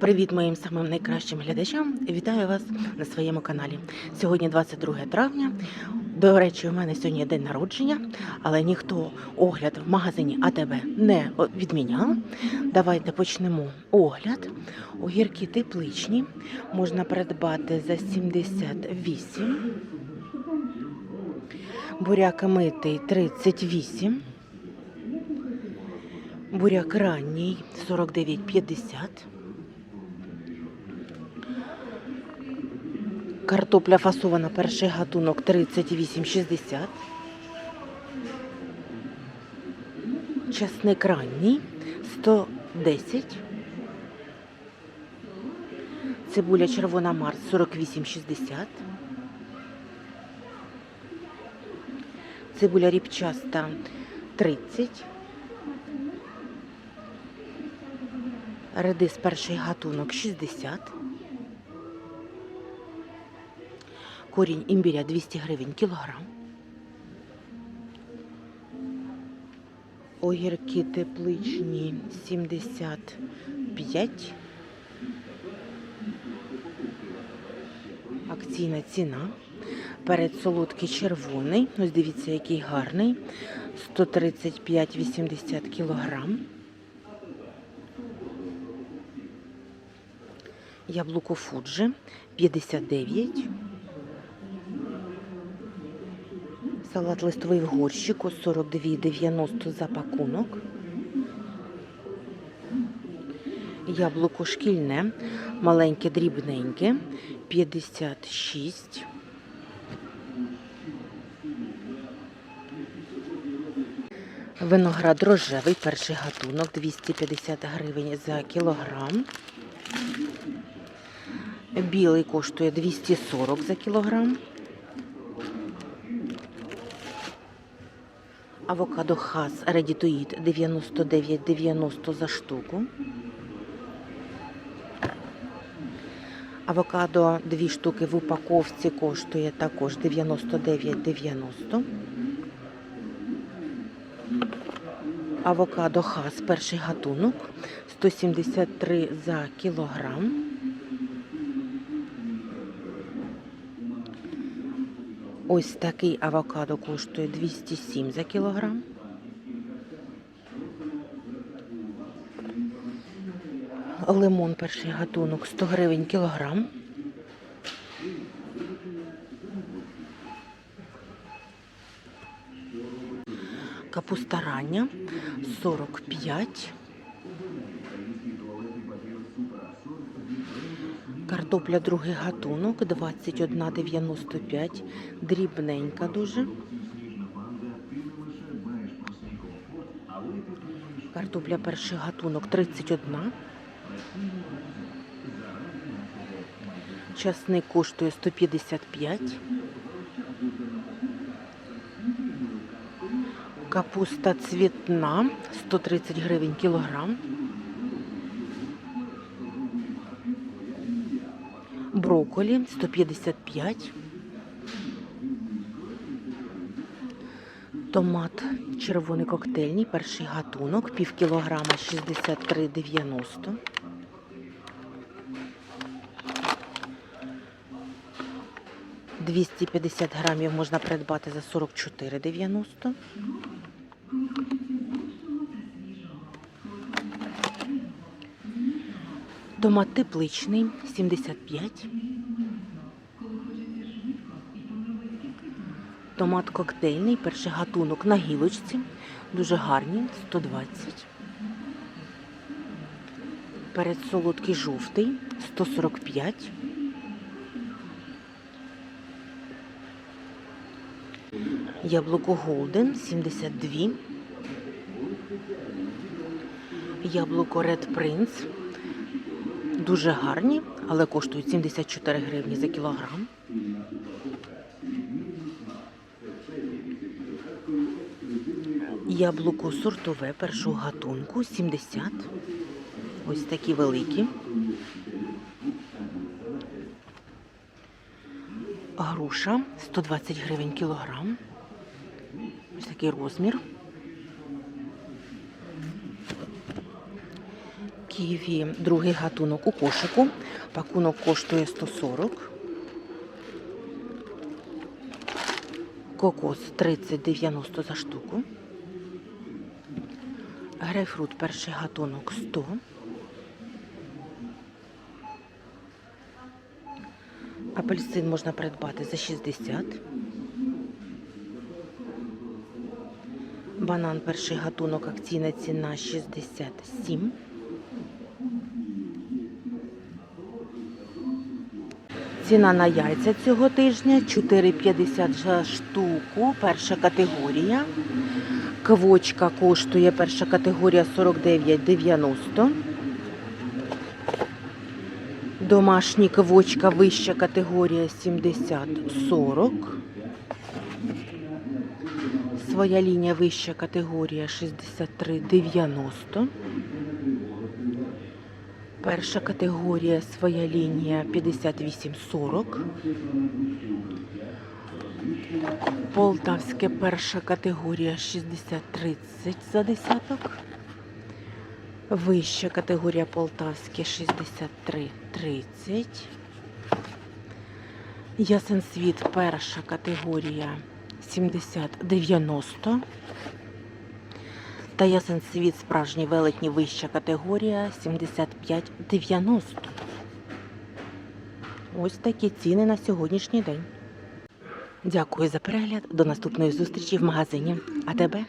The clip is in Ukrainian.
Привіт моїм самим найкращим глядачам! Вітаю вас на своєму каналі. Сьогодні 22 травня. До речі, у мене сьогодні день народження, але ніхто огляд в магазині АТБ не відміняв. Давайте почнемо огляд. Огірки тепличні можна придбати за 78. Буряк митий 38. Буряк ранній 49,50. Картопля фасована перший гатунок 38,60. Часник ранній 110. Цибуля червона Марс 48,60. Цибуля ріпчаста 30. Редис перший гатунок 60. Корінь імбіря 200 гривень кілограм. Огірки тепличні 75. Акційна ціна. Перед солодкий червоний. Ось дивіться, який гарний. 135,80 кілограм. Яблуко Фуджи 59. Салат листовий в горщику 42,90 за пакунок. Яблуко шкільне, маленьке, дрібненьке 56. Виноград рожевий, перший гатунок 250 гривень за кілограм. Білий коштує 240 за кілограм. Авокадо хас редітоїд 99,90 за штуку. Авокадо дві штуки в упаковці коштує також 99,90. Авокадо хас перший гатунок 173 за кілограм. Ось такий авокадо коштує 207 за кілограм. Лимон перший гатунок 100 гривень кілограм. Капуста рання 45. Картопля другий гатунок 21,95. Дрібненька дуже. Картопля перший гатунок 31. Часник коштує 155. Капуста цвітна 130 гривень кілограм. Брокколі 155. Томат червоний коктейльний, перший гатунок, пів кілограма 63,90. Двісті п'ятдесят грамів можна придбати за 44,90. Томат тепличний 75. Томат коктейльний, перший гатунок на гілочці. Дуже гарні, 120. Перед солодкий жовтий 145. Яблуко Голден 72. Яблуко Red Prince. Дуже гарні, але коштують 74 гривні за кілограм. Яблуко сортове першого гатунку 70. Ось такі великі. Груша 120 гривень кілограм. Ось такий розмір. Ківі другий гатунок у кошику. Пакунок коштує 140. Кокос 30,90 за штуку. Грейпфрут перший гатунок 100. Апельсин можна придбати за 60. Банан перший гатунок, акційна ціна 67. Ціна на яйця цього тижня 4,50 за штуку, перша категорія. Квочка коштує перша категорія 49,90. Домашній квочка вища категорія 70,40. Своя лінія вища категорія 63,90. Перша категорія своя лінія 58,40. Полтавське перша категорія 60,30 за десяток. Вища категорія Полтавське 63,30. Ясен світ перша категорія 70-90. Та ясен світ справжній велетні вища категорія 75-90. Ось такі ціни на сьогоднішній день. Дякую за перегляд. До наступної зустрічі в магазині. А тебе?